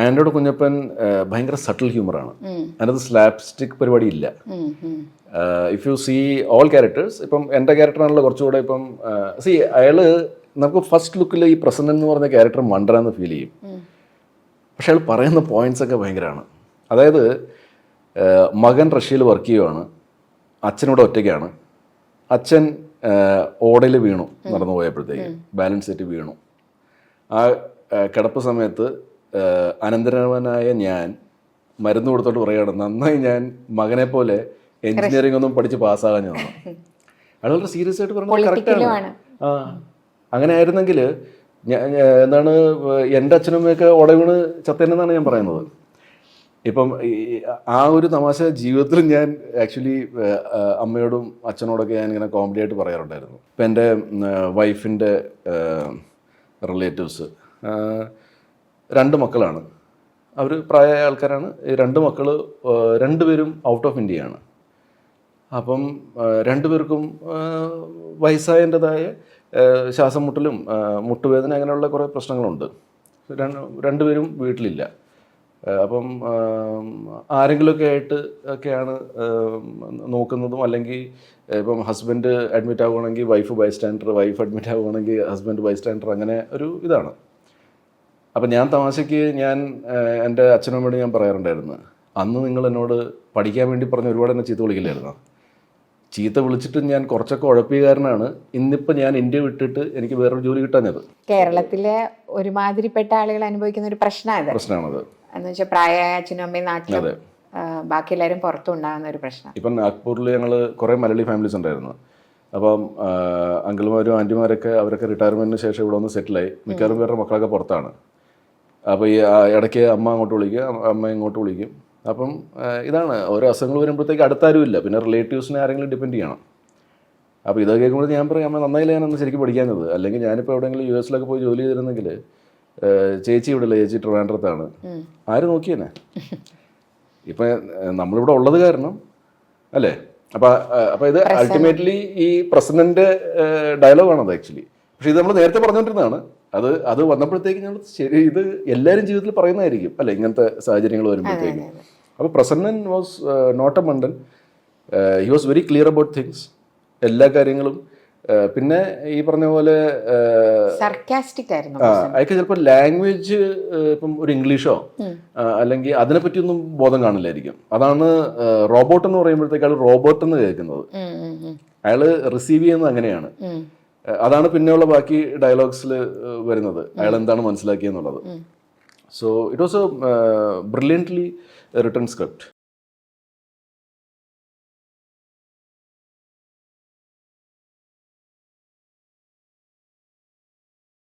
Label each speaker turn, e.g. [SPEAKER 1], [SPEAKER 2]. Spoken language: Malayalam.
[SPEAKER 1] ആൻഡ്രോയിഡ് കുഞ്ഞപ്പൻ ഭയങ്കര സട്ടിൽ ഹ്യൂമറാണ്. അതിനകത്ത് സ്ലാപ് സ്റ്റിക് പരിപാടി ഇല്ല if you see all characters ഇപ്പം എന്റെ ക്യാരക്ടറാണല്ലോ കുറച്ചുകൂടെ ഇപ്പം സി അയാൾ നമുക്ക് ഫസ്റ്റ് ലുക്കിൽ ഈ പ്രസന്റ് എന്ന് പറഞ്ഞ ക്യാരക്ടർ മണ്ടരാന്ന് ഫീൽ ചെയ്യും. പക്ഷെ അയാൾ പറയുന്ന പോയിന്റ്സ് ഒക്കെ ഭയങ്കരമാണ് അതായത് മകൻ റഷ്യയിൽ വർക്ക് ചെയ്യുവാണ്. അച്ഛനോട് ഒറ്റയ്ക്കാണ്. അച്ഛൻ ഓടയിൽ വീണു നടന്നു പോയപ്പോഴത്തേക്ക് ബാലൻസ് സെറ്റ് വീണു. ആ കിടപ്പ് സമയത്ത് അനന്തരവനായ ഞാൻ മരുന്ന് കൊടുത്തോട്ട് പറയുകയാണ് നന്നായി ഞാൻ മകനെ പോലെ എഞ്ചിനീയറിംഗ് ഒന്നും പഠിച്ച് പാസ്സാകാൻ ഞാൻ അയാൾ വളരെ സീരിയസ് ആയിട്ട് പറഞ്ഞത് കറക്റ്റാണ് ആ അങ്ങനെ ആയിരുന്നെങ്കിൽ ഞാൻ എന്താണ് എന്റെ അച്ഛനും അമ്മയൊക്കെ ഉടവീണ് ചത്തേനെന്നാണ് ഞാൻ പറയുന്നത്. ഇപ്പം ആ ഒരു തമാശ ജീവിതത്തിൽ ഞാൻ ആക്ച്വലി അമ്മയോടും അച്ഛനോടൊക്കെ ഞാൻ ഇങ്ങനെ കോമഡി ആയിട്ട് പറയാറുണ്ടായിരുന്നു. ഇപ്പം എന്റെ വൈഫിന്റെ റിലേറ്റീവ്സ് രണ്ട് മക്കളാണ്. അവർ പ്രായമായ ആൾക്കാരാണ്. രണ്ട് മക്കൾ രണ്ടുപേരും ഔട്ട് ഓഫ് ഇന്ത്യയാണ് അപ്പം രണ്ടുപേർക്കും വയസ്സായതായ ശ്വാസം മുട്ടലും മുട്ടുവേദന അങ്ങനെയുള്ള കുറേ പ്രശ്നങ്ങളുണ്ട്. രണ്ട് രണ്ടുപേരും വീട്ടിലില്ല. അപ്പം ആരെങ്കിലുമൊക്കെ ആയിട്ട് ഒക്കെയാണ് നോക്കുന്നതും അല്ലെങ്കിൽ ഇപ്പം ഹസ്ബൻഡ് അഡ്മിറ്റ് ആവുകയാണെങ്കിൽ wife bystander wife admit ആവുകയാണെങ്കിൽ ഹസ്ബൻഡ് ബൈ സ്റ്റാൻഡർ അങ്ങനെ ഒരു ഇതാണ്. അപ്പം ഞാൻ തമാശയ്ക്ക് ഞാൻ എന്റെ അച്ഛനും അമ്മയോട് ഞാൻ പറയാറുണ്ടായിരുന്നു. അന്ന് നിങ്ങൾ എന്നോട് പഠിക്കാൻ വേണ്ടി പറഞ്ഞ ഒരുപാട് എന്നെ ചീത്ത വിളിക്കില്ലായിരുന്നു ചീത്ത വിളിച്ചിട്ട് ഞാൻ കുറച്ചൊക്കെ ഉഴപ്പിയകാരനാണ് ഇന്നിപ്പോൾ ഞാൻ ഇന്ത്യ വിട്ടിട്ട് എനിക്ക് വേറൊരു ജോലി കിട്ടാഞ്ഞത്
[SPEAKER 2] കേരളത്തിലെ ഒരുമാതിരിപ്പെട്ട ആളുകൾ അനുഭവിക്കുന്ന ഒരു പ്രശ്നമാണ്
[SPEAKER 1] പ്രശ്നമാണത്
[SPEAKER 2] എന്ന് വെച്ചാൽ പ്രായമായ അച്ഛനും അമ്മയും നാട്ടിലും ബാക്കി എല്ലാവരും പുറത്തും ഉണ്ടാകുന്ന ഒരു പ്രശ്നം.
[SPEAKER 1] ഇപ്പം നാഗ്പൂരിൽ ഞങ്ങൾ കുറേ മലയാളി ഫാമിലീസ് ഉണ്ടായിരുന്നു. അപ്പം അങ്കിൾമാരും ആന്റിമാരൊക്കെ അവരൊക്കെ റിട്ടയർമെന്റിന് ശേഷം ഇവിടെ വന്ന് സെറ്റിലായി മിക്കവാറും പേരുടെ മക്കളൊക്കെ പുറത്താണ്. അപ്പോൾ ഈ ഇടയ്ക്ക് അമ്മ അങ്ങോട്ട് വിളിക്കുക അമ്മ- ഇങ്ങോട്ട് വിളിക്കും. അപ്പം ഇതാണ് ഓരോ അസുഖങ്ങൾ വരുമ്പോഴത്തേക്ക് അടുത്താരും ഇല്ല പിന്നെ റിലേറ്റീവ്സിനെ ആരെങ്കിലും ഡിപ്പെൻഡ് ചെയ്യണം. അപ്പോൾ ഇതൊക്കെ കേൾക്കുമ്പോൾ ഞാൻ പറയും അമ്മ നന്നായില്ല ഞാനൊന്ന് ശരിക്കും പഠിക്കാഞ്ഞത്? അല്ലെങ്കിൽ ഞാനിപ്പോൾ എവിടെയെങ്കിലും യു എസിലൊക്കെ പോയി ജോലി ചെയ്തിരുന്നെങ്കിൽ ചേച്ചി ഇവിടെ ഇല്ല ചേച്ചി ട്രിവാൻഡ്രത്താണ്. ആര് നോക്കിയെന്നെ? ഇപ്പം നമ്മളിവിടെ ഉള്ളത് കാരണം അല്ലേ? അപ്പം അപ്പം ഇത് അൾട്ടിമേറ്റ്ലി ഈ പ്രസിഡന്റ് ഡയലോഗാണത് ആക്ച്വലി പക്ഷേ ഇത് നമ്മൾ നേരത്തെ പറഞ്ഞുകൊണ്ടിരുന്നതാണ് അത് അത് വന്നപ്പോഴത്തേക്ക് ഞങ്ങൾ ശരി ഇത് എല്ലാവരും ജീവിതത്തിൽ പറയുന്നതായിരിക്കും. അല്ലെ ഇങ്ങനത്തെ സാഹചര്യങ്ങൾ വരുമ്പോഴത്തേക്കും. അപ്പോൾ പ്രസന്നൻ വാസ് നോട്ട് എ മണ്ടൻ he was very clear about things എല്ലാ കാര്യങ്ങളും പിന്നെ ഈ പറഞ്ഞ പോലെ അയക്ക് ചിലപ്പോൾ ലാംഗ്വേജ് ഇപ്പം ഒരു ഇംഗ്ലീഷോ അല്ലെങ്കിൽ അതിനെ പറ്റിയൊന്നും ബോധം കാണില്ലായിരിക്കും. അതാണ് റോബോട്ട് എന്ന് പറയുമ്പോഴത്തേക്ക് അയാൾ റോബോട്ട് എന്ന് കേൾക്കുന്നത്. അയാൾ റിസീവ് ചെയ്യുന്നത് അങ്ങനെയാണ്. അതാണ് പിന്നെയുള്ള ബാക്കി ഡയലോഗ്സിൽ വരുന്നത്. അയാൾ എന്താണ് മനസ്സിലാക്കിയെന്നുള്ളത്. So it was a brilliantly written script